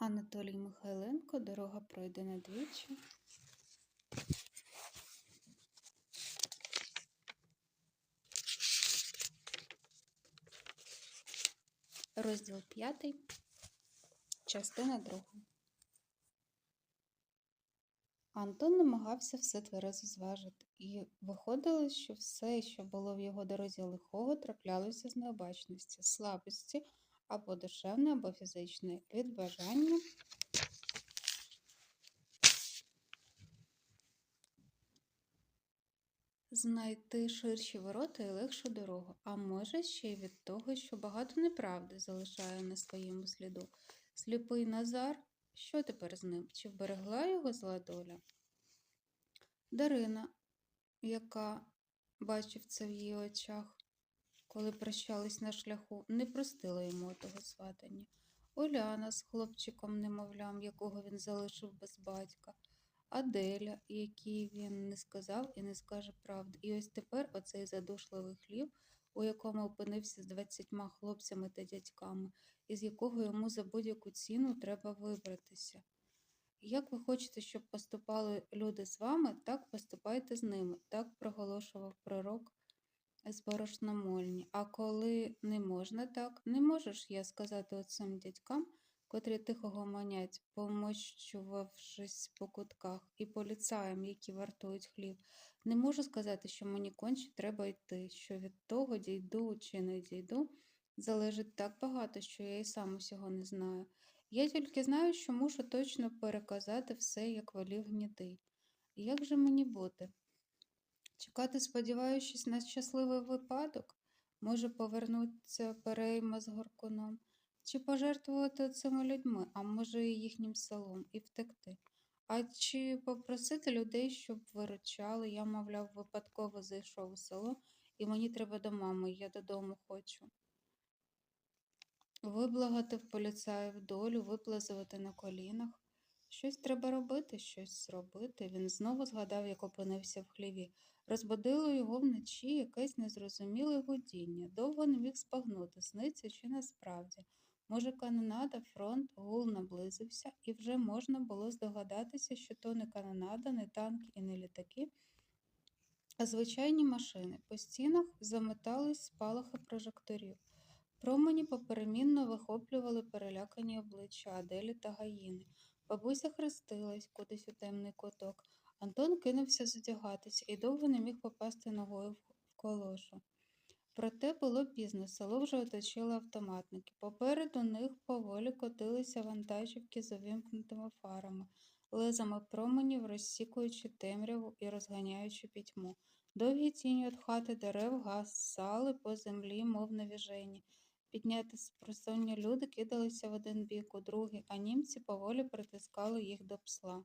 Анатолій Михайленко Дорога пройдена двічі. Розділ п'ятий, частина друга. Антон намагався все тверезо зважити, і виходило, що все, що було в його дорозі лихого, траплялося з необачності, слабості або душевної, або фізичної, від бажання знайти ширші ворота і легшу дорогу, а може ще й від того, що багато неправди залишає на своєму сліду. Сліпий Назар, що тепер з ним? Чи вберегла його зла доля? Дарина, яка бачив це в її очах, коли прощались на шляху, не простила йому того сватання. Оляна з хлопчиком немовлям, якого він залишив без батька. Аделя, якій він не сказав і не скаже правди. І ось тепер оцей задушливий хлів, у якому опинився з двадцятьма хлопцями та дядьками, із якого йому за будь-яку ціну треба вибратися. Як ви хочете, щоб поступали люди з вами, так поступайте з ними, так проголошував пророк з борошномольні. А коли не можна так, не можеш я сказати оцим дядькам, котрі тихо гомонять, помощувавшись по кутках, і поліцаям, які вартують хліб. Не можу сказати, що мені конче треба йти, що від того дійду чи не дійду, залежить так багато, що я і сам усього не знаю. Я тільки знаю, що мушу точно переказати все, як волів гнітий. Як же мені бути? Чекати, сподіваючись на щасливий випадок, може повернуться перейма з горкуном, чи пожертвувати цими людьми, а може і їхнім селом, і втекти. А чи попросити людей, щоб виручали, я, мовляв, випадково зайшов у село, і мені треба до мами, я додому хочу. Виблагати в поліцаїв долю, виплазувати на колінах. Щось треба робити, щось зробити. Він знову згадав, як опинився в хліві. Розбудило його вночі якесь незрозуміле гудіння. Довго не міг спагнути, сниться чи насправді. Може, канонада, фронт, гул наблизився, і вже можна було здогадатися, що то не канонада, не танки і не літаки, а звичайні машини. По стінах заметались спалахи прожекторів. Промені поперемінно вихоплювали перелякані обличчя Аделі та Гаїни. Бабуся хрестилась кудись у темний куток. Антон кинувся задягатися і довго не міг попасти ногою в колошу. Проте було пізно, село вже оточили автоматники. Попереду них поволі котилися вантажівки з увімкнутими фарами, лезами променів, розсікуючи темряву і розганяючи пітьму. Довгі тіні від хати дерев гасали по землі, мов навіжені. Підняти з просоння люди кидалися в один бік, у другий, а німці поволі притискали їх до псла.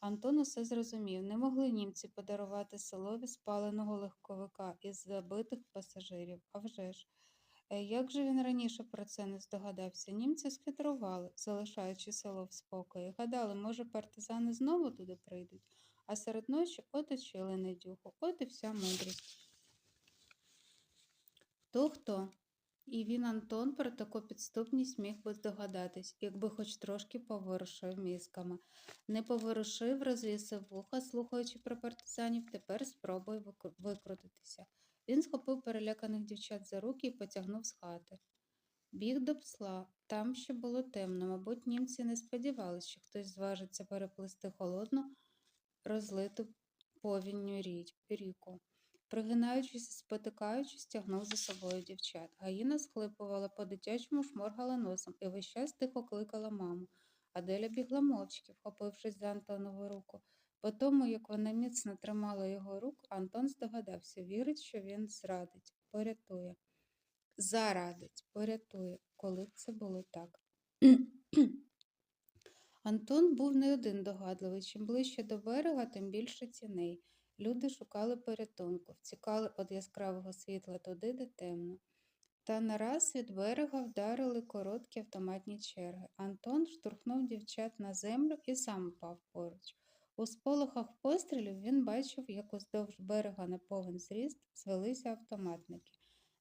Антон усе зрозумів. Не могли німці подарувати селові спаленого легковика із забитих пасажирів. А вже ж. Е, Як же він раніше про це не здогадався? Німці схитрували, залишаючи село в спокої. Гадали, може, партизани знову туди прийдуть, а серед ночі оточили недюху. От і вся мудрість. Хто хто? І він, Антон, про таку підступність міг би здогадатись, якби хоч трошки поворушив мізками. Не поворушив, розвісив вуха, слухаючи про партизанів, тепер спробує викрутитися. Він схопив переляканих дівчат за руки і потягнув з хати. Біг до псла. Там ще було темно, мабуть, німці не сподівалися, що хтось зважиться переплисти холодну, розлиту повінню ріку. Пригинаючись і спотикаючись, тягнув за собою дівчат. Гаїна схлипувала, по-дитячому шморгала носом і весь час тихо кликала маму. Аделя бігла мовчки, вхопившись за Антонову руку. По тому, як вона міцно тримала його рук, Антон здогадався, вірить, що він зрадить, порятує. Зарадить, порятує, коли б це було так. Антон був не один догадливий. Чим ближче до берега, тим більше тіней. Люди шукали порятунку, втікали від яскравого світла туди, де темно. Та нараз від берега вдарили короткі автоматні черги. Антон штурхнув дівчат на землю і сам упав поруч. У сполохах пострілів він бачив, як уздовж берега на повен зріст звелися автоматники.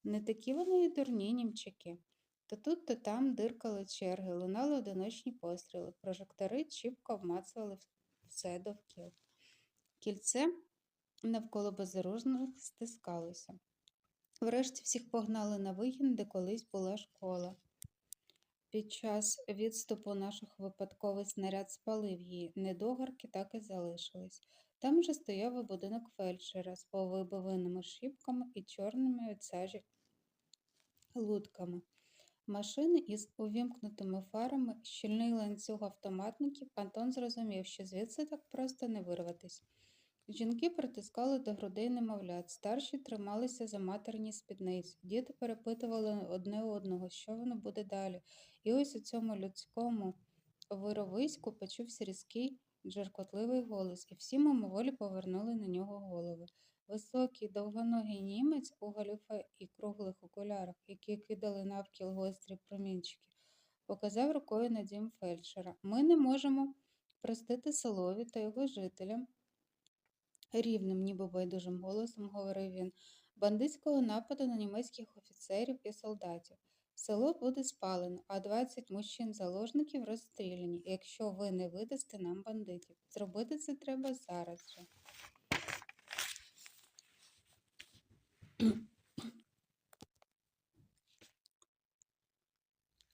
Не такі вони й дурні німчаки. То тут, то там диркали черги, лунали одиночні постріли, прожектори чіпко обмацували все довкіл. Кільце навколо безоружних стискалося. Врешті всіх погнали на вигін, де колись була школа. Під час відступу наших випадковий снаряд спалив її, недогарки так і залишились. Там же стояв і будинок фельдшера з повибиваними шибками і чорними від лутками. Машини із увімкнутими фарами, щільний ланцюг автоматників, Антон зрозумів, що звідси так просто не вирватись. Жінки притискали до грудей немовлят, старші трималися за матерні спідниці, діти перепитували одне одного, що воно буде далі. І ось у цьому людському вировиську почувся різкий, джеркотливий голос, і всі мимоволі повернули на нього голови. Високий, довгоногий німець у галіфе і круглих окулярах, які кидали навкіл гострі промінчики, показав рукою на дім фельдшера. Ми не можемо простити селові та його жителям. Рівним, ніби байдужим голосом говорив він, бандитського нападу на німецьких офіцерів і солдатів. Село буде спалено, а 20 мужчин-заложників розстріляні, якщо ви не видасте нам бандитів. Зробити це треба зараз же.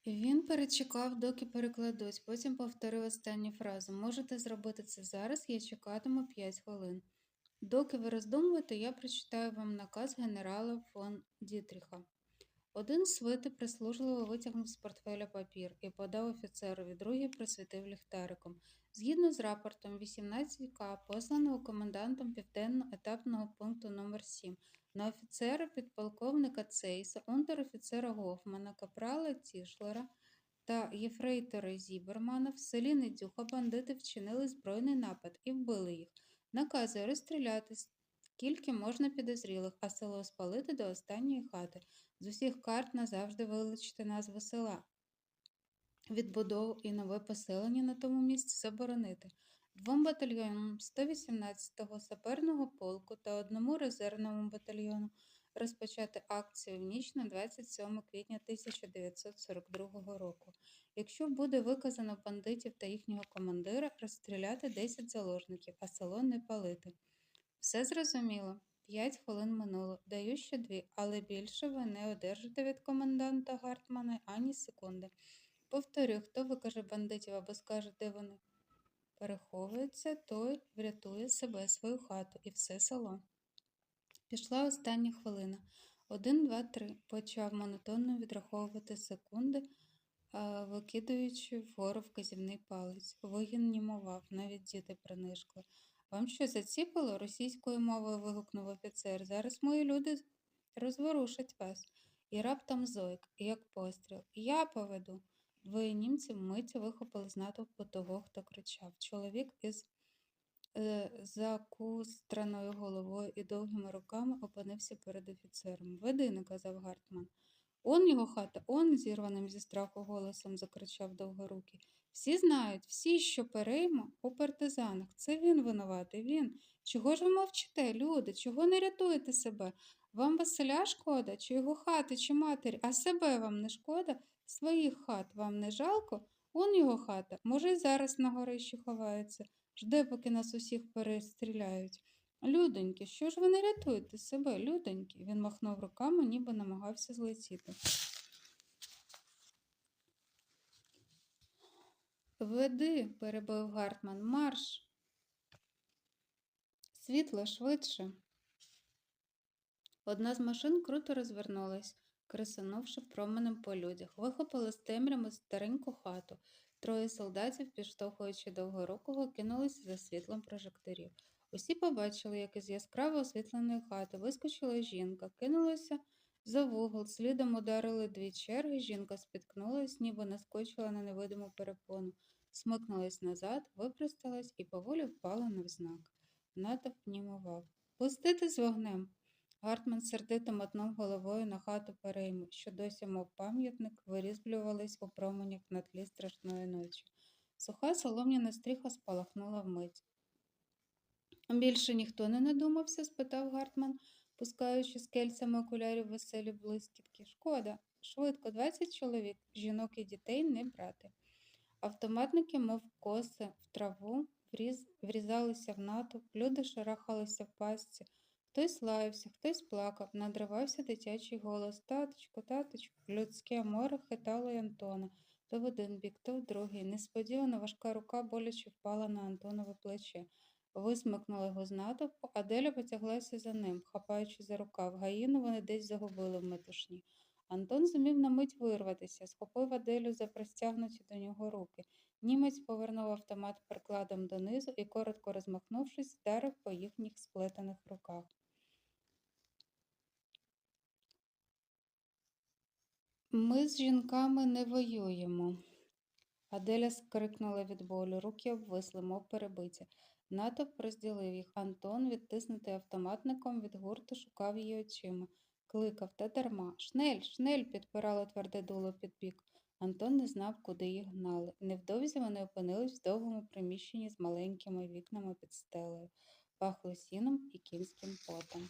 Він перечекав, доки перекладуть, потім повторив останню фразу. Можете зробити це зараз, я чекатиму 5 хвилин. Доки ви роздумуєте, я прочитаю вам наказ генерала фон Дітріха. Один свити прислужливо витягнув з портфеля папір і подав офіцерові, другий присвітив ліхтариком. Згідно з рапортом 18К, посланого комендантом південно-етапного пункту номер 7 на офіцера підполковника Цейса, унтер-офіцера Гофмана, капрала Тішлера та єфрейтора Зібермана в селі Недюха бандити вчинили збройний напад і вбили їх. Наказує розстріляти скільки можна підозрілих, а село спалити до останньої хати. З усіх карт назавжди вилучити назву села. Відбудову і нове поселення на тому місці заборонити. Двом батальйонам 118-го саперного полку та одному резервному батальйону розпочати акцію в ніч на 27 квітня 1942 року. Якщо буде виказано бандитів та їхнього командира, розстріляти 10 заложників, а село не палити. Все зрозуміло. П'ять хвилин минуло. Даю ще дві, але більше ви не одержите від коменданта Гартмана ані секунди. Повторюю, хто викаже бандитів або скаже, де вони переховуються, той врятує себе, свою хату і все село. Пішла остання хвилина. Один, два, три. Почав монотонно відраховувати секунди, викидаючи вгору вказівний палець. Вигін німував, навіть діти принишкли. Вам що заціпало? російською мовою вигукнув офіцер. Зараз мої люди розворушать вас. І раптом зойк, як постріл. Я поведу. Двоє німців миттю вихопили з натовпу того, хто кричав. Чоловік із е, закустраною головою і довгими руками опинився перед офіцером. Веди, наказав Гартман. Он його хата, он, зірваним зі страху голосом закричав довгорукий. Всі знають, всі, що переймо у партизанах. Це він винуватий, він. Чого ж ви мовчите, люди? Чого не рятуєте себе? Вам Василя шкода, чи його хати, чи матері, а себе вам не шкода? Своїх хат вам не жалко? Он його хата. Може, й зараз на горищі ховається. Жде, поки нас усіх перестріляють. Людоньки, що ж ви не рятуєте себе, людоньки? Він махнув руками, ніби намагався злетіти. Веди, перебив Гартман, марш. Світло швидше. Одна з машин круто розвернулась, крисанувши променем по людях, вихопили з темрями стареньку хату. Троє солдатів, підштовхуючи довгорукого, кинулися за світлом прожекторів. Усі побачили, як із яскраво освітленої хати вискочила жінка, кинулася за вугол, слідом ударили дві черги, жінка спіткнулась, ніби наскочила на невидиму перепону, смикнулась назад, випросталась і поволі впала навзнак. Натовп німував. Пустити з вогнем. Гартман сердито мотнув головою на хату перейму, що досі, мов пам'ятник, вирізблювались у променях на тлі страшної ночі. Суха солом'яна стріха спалахнула вмить. Більше ніхто не надумався? спитав Гартман, пускаючи з кельцями окулярів веселі блискітки. Шкода, Швидко, 20 чоловік, жінок і дітей не брати. Автоматники, мов коси, в траву вріз... врізалися в натовп, люди шарахалися в пастці. Хтось лаявся, хтось плакав, надривався дитячий голос. Таточку, таточку, людське море хитало й Антона. То в один бік, то в другий. Несподівано важка рука боляче впала на Антонове плече. Висмикнула його з натовпу, а Деля потяглася за ним, хапаючи за рукав. Гаїну вони десь загубили в метушні. Антон зумів на мить вирватися, схопив Аделю за простягнуті до нього руки. Німець повернув автомат прикладом донизу і, коротко розмахнувшись, вдарив по їхніх сплетених руках. Ми з жінками не воюємо. Аделя скрикнула від болю, руки обвисли, мов перебиті. Натовп розділив їх. Антон, відтиснутий автоматником від гурту, шукав її очима. Кликав та дарма. Шнель, шнель, підпирало тверде дуло під бік. Антон не знав, куди їх гнали. Невдовзі вони опинились в довгому приміщенні з маленькими вікнами під стелею. Пахло сіном і кінським потом.